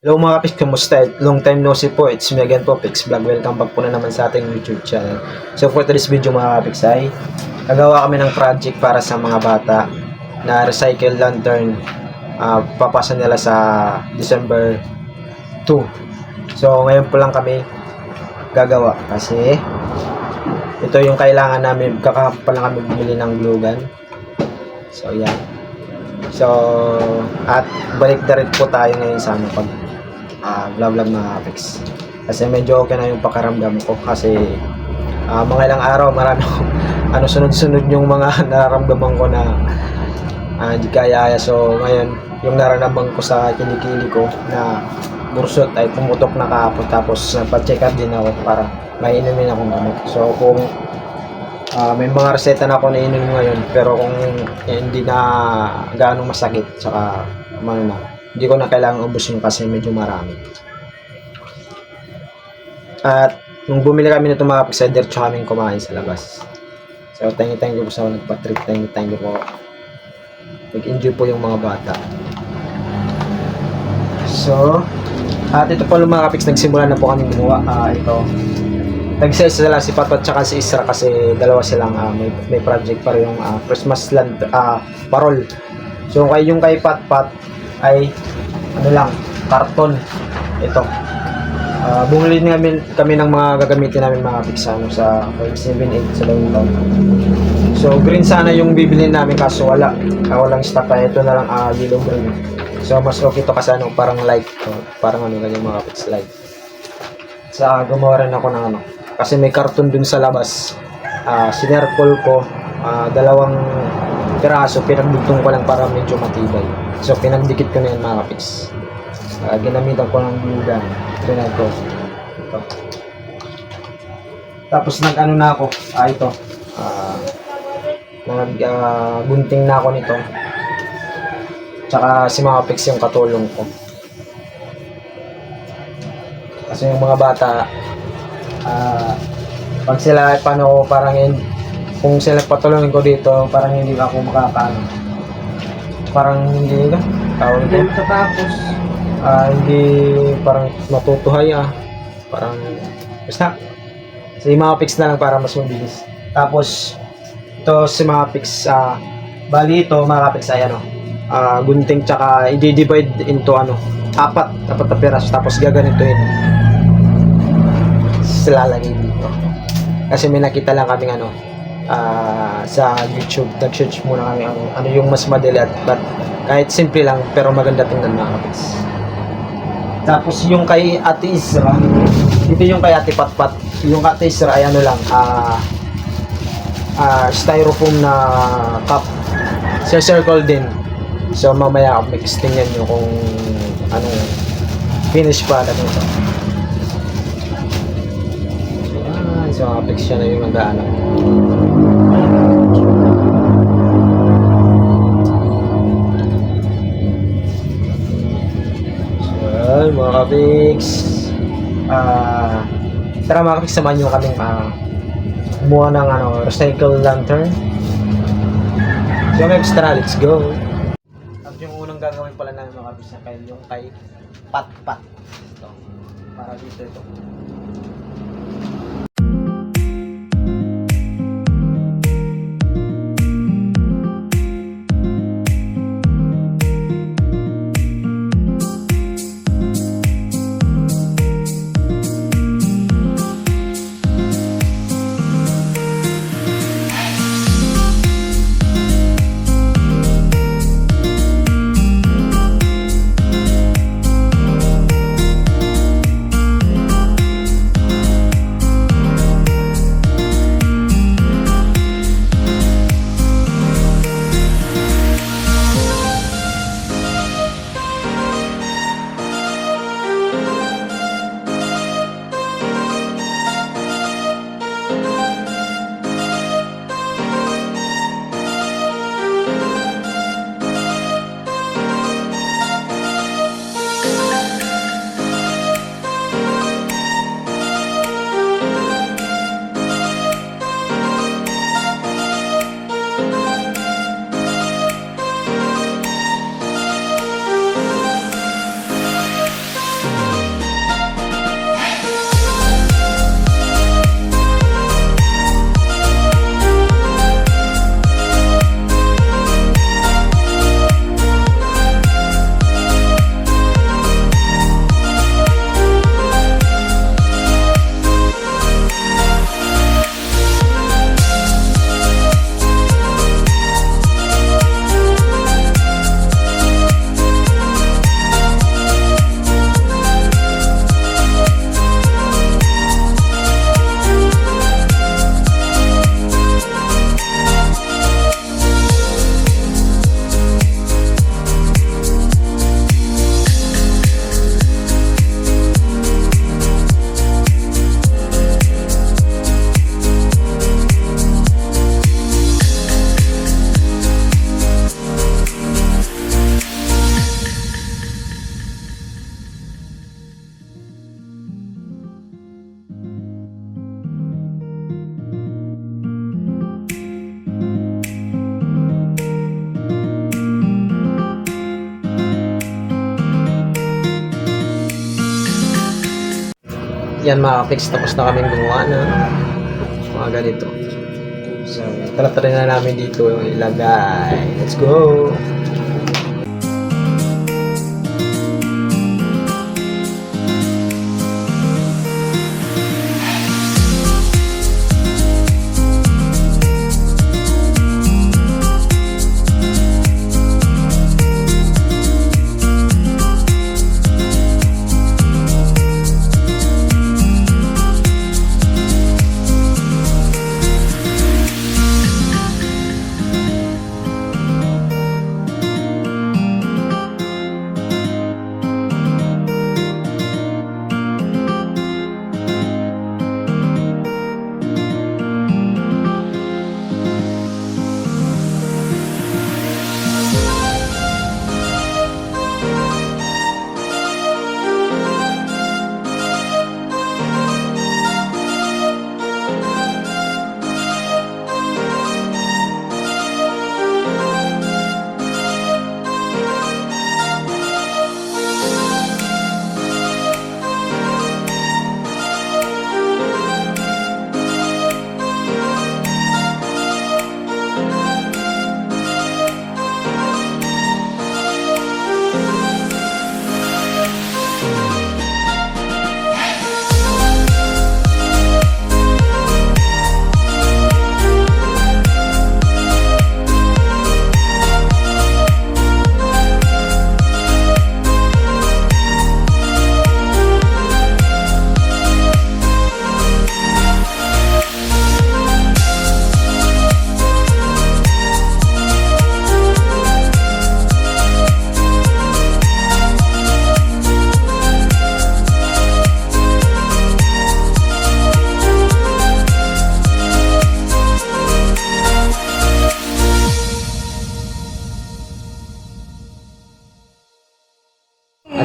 Hello mga kapis, kumusta? Long time no see po. It's me again po, Pix Vlog. Welcome back po na naman sa ating YouTube channel. So for today's video mga kapis ay gagawa kami ng project para sa mga bata na recycle lantern. Ah, papasa nila sa December 2. So ngayon po lang kami gagawa kasi ito yung kailangan namin. Kakahap pa lang kami bumili ng glue gun. So yan. So, at balik na po tayo ngayon sa ano pag ah blah blah mga apex. Kasi medyo okay na yung pakaramdam ko kasi ah, mga ilang araw marami ano sunod-sunod yung mga nararamdaman ko na ah, hindi kaya so ngayon yung nararamdaman ko sa kilikili ko na bursot ay pumutok na kahapon tapos nagpa-check up din ako para may inumin akong gamot. So kung Ah, may mga reseta na ako na ininom ngayon pero kung hindi na gaano masakit tsaka ano na hindi ko na kailangan ubusin kasi medyo marami. At nung bumili kami nito mga kapagsider tsaka kaming kumain sa labas. So thank you thank you po sa nagpa-trip. Thank you thank you po. Nag-enjoy po yung mga bata. So at ito po mga kapiks nagsimula na po kami gumawa. Ah, ito. Nag-sales sila si Patot tsaka si Isra kasi dalawa silang ah, may, may project para yung ah, Christmas land ah, parol. So kay yung kay Patpat ay ano lang, karton. Ito. Ah, bumili namin kami ng mga gagamitin namin mga piksano sa 578 sa downtown. So green sana yung bibili namin kaso wala. Ah, walang stock kaya ito na lang ah, yellow green. So mas okay to kasi ano, parang light. Oh, parang ano ganyan mga pics light. Sa gumawa rin ako ng ano, kasi may karton dun sa labas. Ah, sinercol ko ah, dalawang piraso pinagdugtong ko lang para medyo matibay. So pinagdikit ko na yan mga kapis. Ah, ginamitan ko ng glue gun. Ito na ito. Ito. Tapos nag-ano na ako. Ah, ito. Ah, nag ah, gunting na ako nito. Tsaka si mga pics yung katulong ko. Kasi yung mga bata, ah pag sila paano parang hin- kung sila patulungin ko dito parang hindi ako makakaano. Parang hindi ka tawag ko matatapos. ah hindi parang matutuhay ah parang basta si mga pics na lang para mas mabilis. Tapos ito si mga pics ah bali ito mga pics ay ano ah gunting tsaka i-divide into ano apat apat na piraso. Tapos gaganituin silalagay dito. Kasi may nakita lang kaming ano, ah, sa YouTube, nag-search muna kami ano, ano yung mas madali at but kahit simple lang pero maganda tingnan mga kapits. Tapos yung kay Ate Isra, ito yung kay Ate Patpat. Yung Ate Isra ay ano lang, ah, ah, styrofoam na cup. Sa circle din. So mamaya mix tingnan nyo kung anong finish product nito. Ah, so apex siya na yung nag-ano. Mga kapix. Ah, tara mga kapix, samahan nyo kaming ah, kumuha ng ano, recycle lantern. So, may extra, let's go. At yung unang gagawin pala namin mga kapix na kayo, yung kay pat-pat. Ito. Para dito ito. Yan mga fix, tapos na kaming gumawa ng mga ganito. So, tara na namin dito ilagay. Let's go!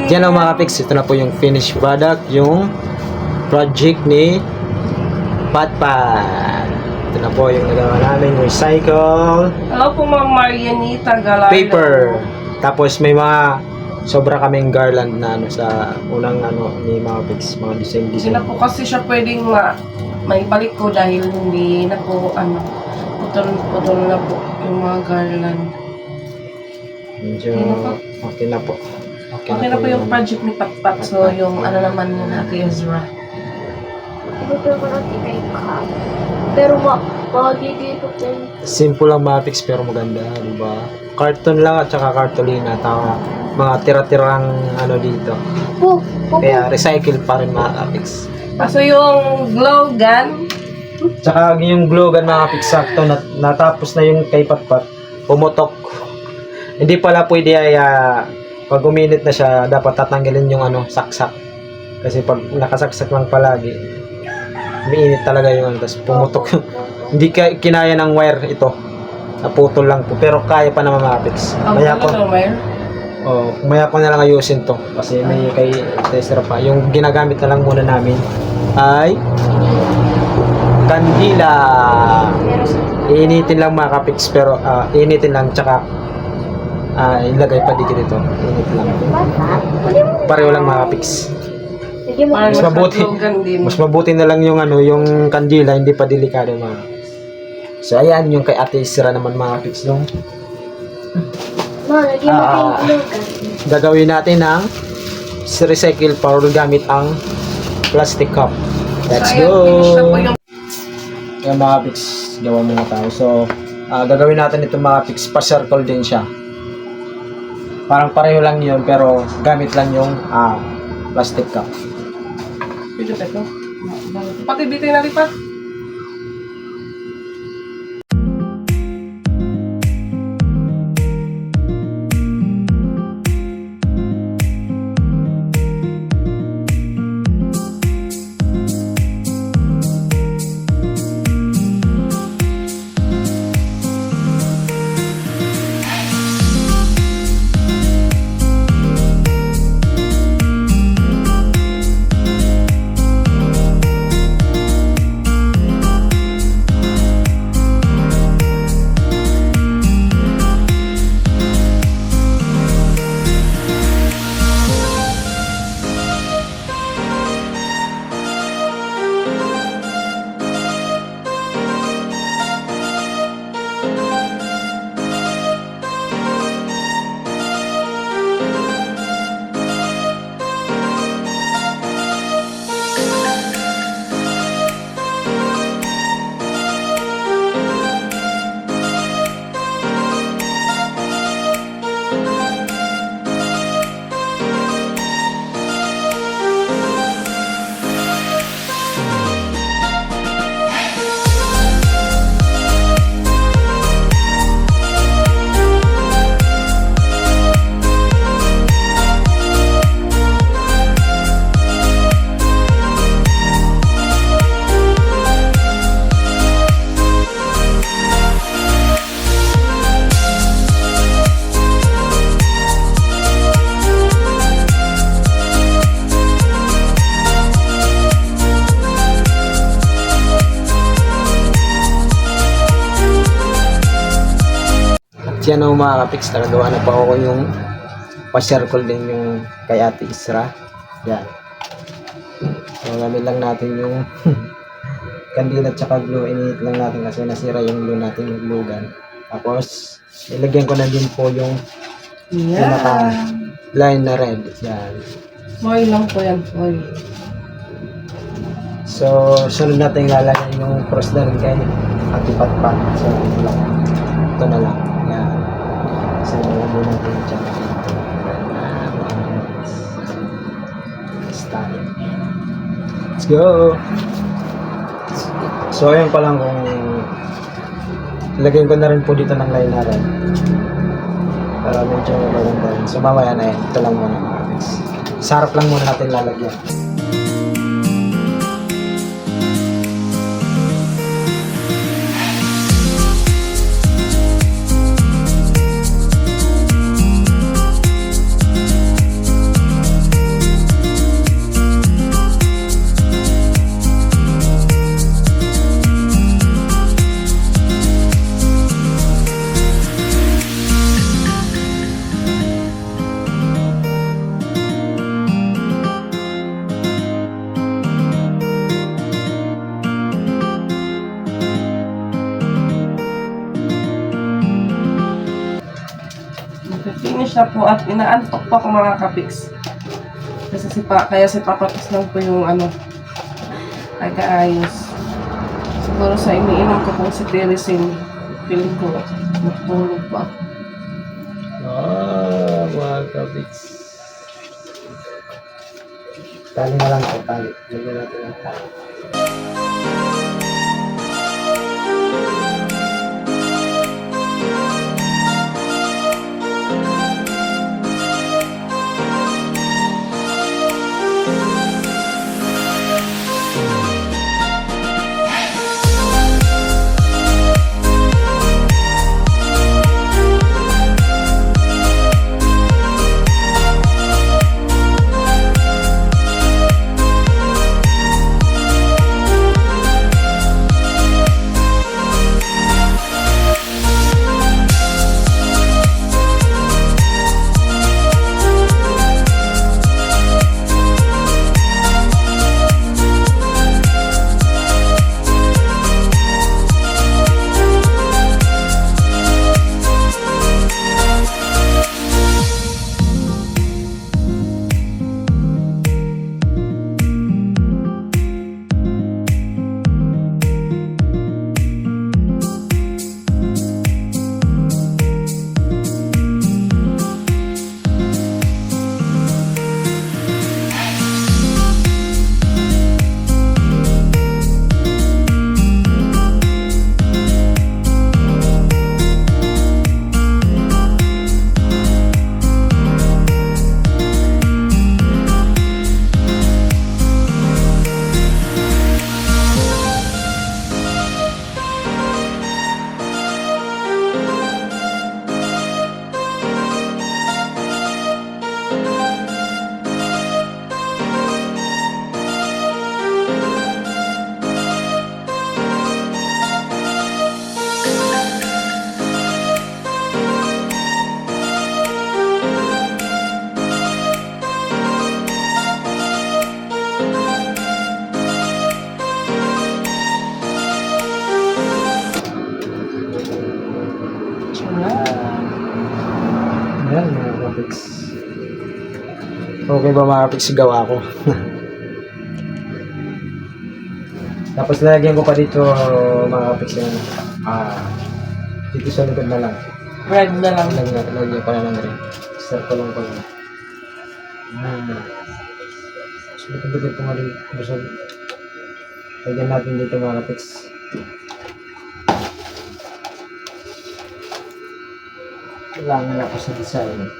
Yan ang mga pics. Ito na po yung finished product. Yung project ni Patpat. Ito na po yung nagawa namin. Recycle Hello po, Ma'am Marianita Gallardo. paper. Tapos may mga sobra kaming garland na ano sa unang ano ni mga pics. Mga design Hindi design. na po kasi siya pwedeng ma may balik ko dahil hindi na po ano putol-putol na po yung mga garland. Medyo Okay na po. Okay na po. Na yung project ni Patpat. So, yung ano naman yun natin Ezra. Ito ko ng tikay ka. Pero ma, magiging ko din. Simple lang mga pics pero maganda, di ba? Carton lang at saka cartolina. Tama. Mga tira-tirang ano dito. Po, po, Kaya recycle pa rin mga pics. Kaso yung glow gun, Tsaka yung glue gun mga picsakto na, natapos na yung kay Patpat, pumutok. Hindi pala pwede ay ah, pag uminit na siya, dapat tatanggalin yung ano, saksak. Kasi pag nakasaksak lang palagi, umiinit talaga yung ano, tapos pumutok. Hindi ka, kinaya ng wire ito. Naputol lang po. Pero kaya pa naman pics. ang Maya ano ko, Mer? oh, maya ko na lang ayusin to. Kasi may kay tester pa. Yung ginagamit na lang muna namin ay kandila. Iinitin lang mga kapiks pero ah, iinitin lang tsaka ah, ilagay pa dito dito. Init lang. Pareho lang. Parang Mas mabuti. Mas mabuti na lang yung ano, yung kandila, hindi pa delikado mga. So ayan yung kay Ate Isra naman mga kapiks yung Ma, lagyan mo Ah. kayong lugan. gagawin natin ng recycle para gamit ang plastic cup. Let's so, ayan, finish na po go! yung Yung mga pics, gawa muna tayo. So, ah, gagawin natin itong mga pics, pa-circle din siya. Parang pareho lang yun, pero gamit lang yung ah, plastic cup. video ito. Pati dito na lipat. Siya na mga kapiks, nakagawa na pa ako yung pa-circle din yung kay Ate Isra. Yan. So, gamit lang natin yung kandila at saka glue. Inihit lang natin kasi nasira yung glue natin, yung glue gun. Tapos, ilagyan ko na din po yung Yan. line na red. Yan. Foil lang po yan, foil. So, sunod natin lalagyan yung cross na rin kay Ate Patpat. So. Ito na lang. So, lagyan natin tsaka dito. Style. Let's go! So, ayun pa lang kung lagyan ko na rin po dito ng line na rin. Para medyo maganda rin. So, mamaya na yan. Ito lang muna mga guys. Sarap lang muna natin lalagyan. Na po at inaantok pa ko mga kapiks. Kasi si pa, kaya si Papa lang po yung ano, nag-aayos. Siguro sa iniinom ko pong si Teresin, feeling ko, matulog pa. Ah, mga kabits. Tali na lang ito, tali. Lagyan natin ang tali. Okay ba mga kapiks? Gawa ko. Tapos lalagyan ko pa dito mga kapiks yung ah, dito sa likod na lang. Red na lang. Lagyan ko na lang rin. Start ko lang pag Hmm. So, dito dito nga rin. Busog. Lagyan natin dito mga kapiks. Kailangan ako sa design.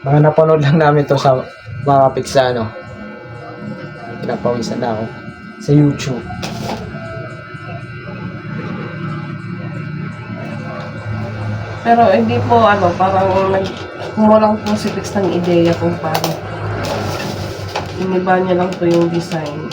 Mga napanood lang namin to sa mga sa ano. Pinapawisan na ako. Sa YouTube. Pero hindi po ano, parang nag kumulang po si Pix ng ideya kung paano. Iniba niya lang po yung design.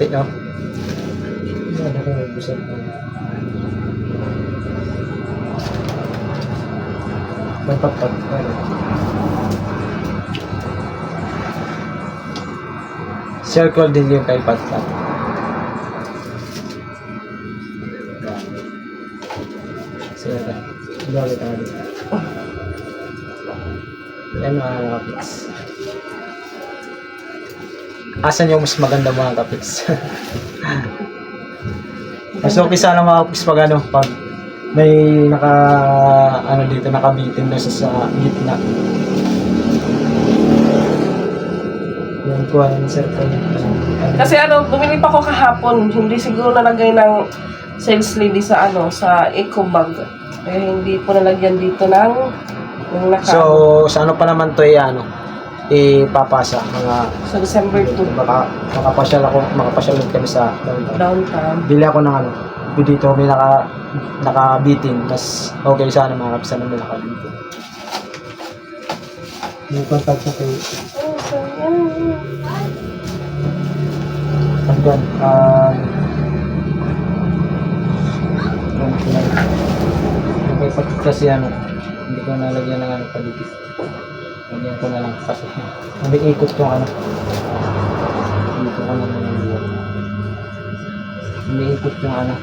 Puti, no? May mo? May patpat. Circle din yung kay patpat. Asan yung mas maganda mga kapiks? mas okay sana mga kapiks pag ano, pag may naka, ano dito, nakabitin na sa, sa gitna. Yan ko, ano, circle. Kasi ano, bumili pa ko kahapon, hindi siguro nalagay ng sales lady sa ano, sa eco bag. Eh, hindi po nalagyan dito ng yung naka So, sa ano pa naman to eh, ano, ipapasa, mga, sa December 2 baka, makapasyal ako, makapasyal ulit kami sa downtown. downtown. Bili ako ng ano, dito may naka, nakabitin, mas okay sana mga kapisa na may nakabitin. May contact sa kayo. Oh, so, yan. Ano ba? Um, ano lang. Okay, pati kasi ano, hindi ko nalagyan ng ano paligid. Lagyan ko na lang kasi umiikot yung ano. Dito ko na lang yung Umiikot yung ano.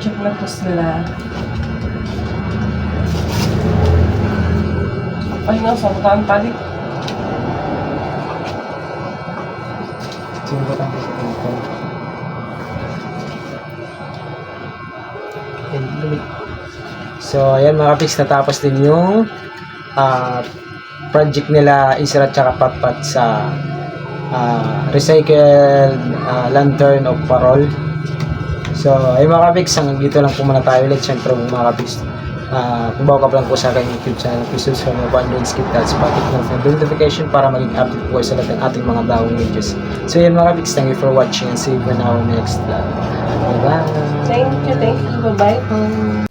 May project na to sila. Ay, nasa butaan tali. Sino ba tayo sa pinto? So, ayan mga kapiks, natapos din yung ah, project nila Isra tsaka Patpat sa ah, recycled ah, lantern of parol. So, ayun mga kapiks, hanggang dito lang po muna tayo ulit. Siyempre mga kapiks, uh, kung bago ka pa lang po sa aking YouTube channel, please subscribe mo ang link skip at patik ng notification para maging update po sa lahat ng ating mga bagong videos. So, yun mga kapiks, thank you for watching and see you in our next vlog. Bye-bye! Thank you, thank you. Bye-bye.